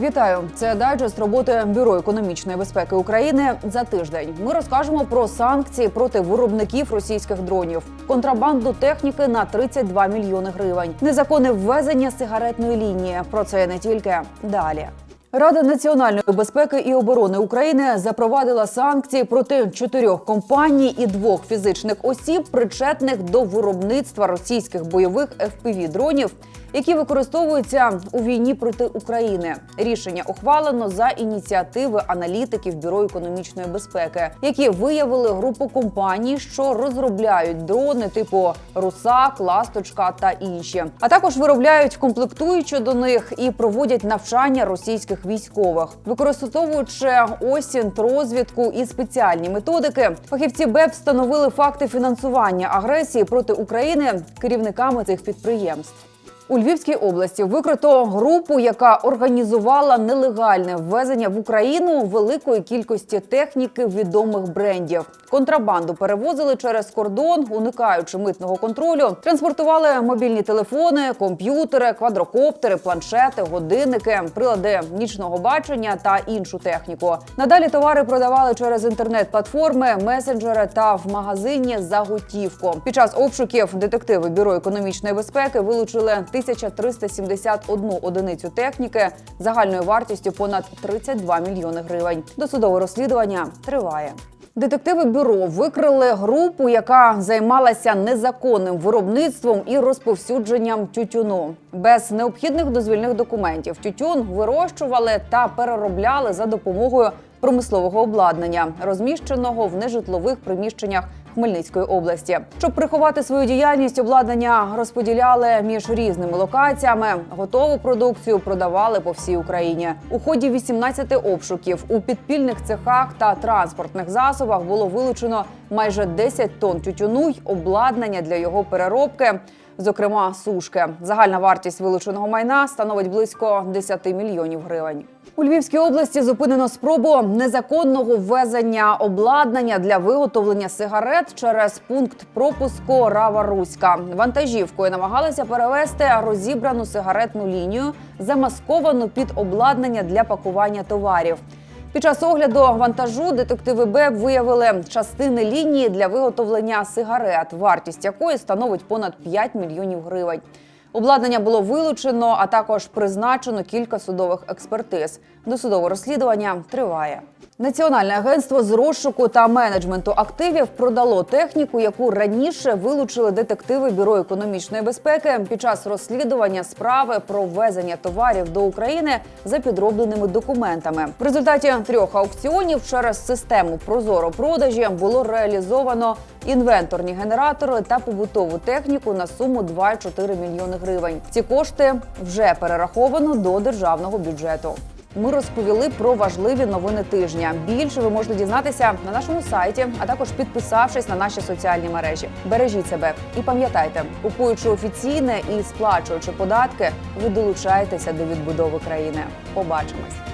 Вітаю! Це дайджест роботи Бюро економічної безпеки України за тиждень. Ми розкажемо про санкції проти виробників російських дронів, контрабанду техніки на 32 мільйони гривень, незаконне ввезення сигаретної лінії. Про це не тільки далі. Рада національної безпеки і оборони України запровадила санкції проти чотирьох компаній і двох фізичних осіб, причетних до виробництва російських бойових fpv дронів які використовуються у війні проти України. Рішення ухвалено за ініціативи аналітиків бюро економічної безпеки, які виявили групу компаній, що розробляють дрони типу Русак, Ласточка та інші, а також виробляють комплектуючі до них і проводять навчання російських військових, використовуючи осінь, розвідку і спеціальні методики. Фахівці БЕП встановили факти фінансування агресії проти України керівниками цих підприємств. У Львівській області викрито групу, яка організувала нелегальне ввезення в Україну великої кількості техніки відомих брендів. Контрабанду перевозили через кордон, уникаючи митного контролю. Транспортували мобільні телефони, комп'ютери, квадрокоптери, планшети, годинники, прилади нічного бачення та іншу техніку. Надалі товари продавали через інтернет-платформи, месенджери та в магазині за готівку. Під час обшуків детективи бюро економічної безпеки вилучили 1371 одиницю техніки загальною вартістю понад 32 мільйони гривень. Досудове розслідування триває. Детективи бюро викрили групу, яка займалася незаконним виробництвом і розповсюдженням тютюну. Без необхідних дозвільних документів тютюн вирощували та переробляли за допомогою промислового обладнання, розміщеного в нежитлових приміщеннях Хмельницької області. Щоб приховати свою діяльність, обладнання розподіляли між різними локаціями. Готову продукцію продавали по всій Україні. У ході 18 обшуків у підпільних цехах та транспортних засобах було вилучено майже 10 тонн тютюну й обладнання для його переробки. Зокрема, сушки. Загальна вартість вилученого майна становить близько 10 мільйонів гривень. У Львівській області зупинено спробу незаконного ввезення обладнання для виготовлення сигарет через пункт пропуску Рава Руська. Вантажівкою намагалися перевезти розібрану сигаретну лінію, замасковану під обладнання для пакування товарів. Під час огляду вантажу детективи БЕБ виявили частини лінії для виготовлення сигарет, вартість якої становить понад 5 мільйонів гривень. Обладнання було вилучено, а також призначено кілька судових експертиз. Досудове розслідування триває. Національне агентство з розшуку та менеджменту активів продало техніку, яку раніше вилучили детективи бюро економічної безпеки під час розслідування справи про ввезення товарів до України за підробленими документами. В результаті трьох аукціонів через систему Прозоро продажі було реалізовано інвенторні генератори та побутову техніку на суму 2,4 мільйони гривень. Ці кошти вже перераховано до державного бюджету. Ми розповіли про важливі новини тижня. Більше ви можете дізнатися на нашому сайті, а також підписавшись на наші соціальні мережі. Бережіть себе і пам'ятайте, купуючи офіційне і сплачуючи податки, ви долучаєтеся до відбудови країни. Побачимось.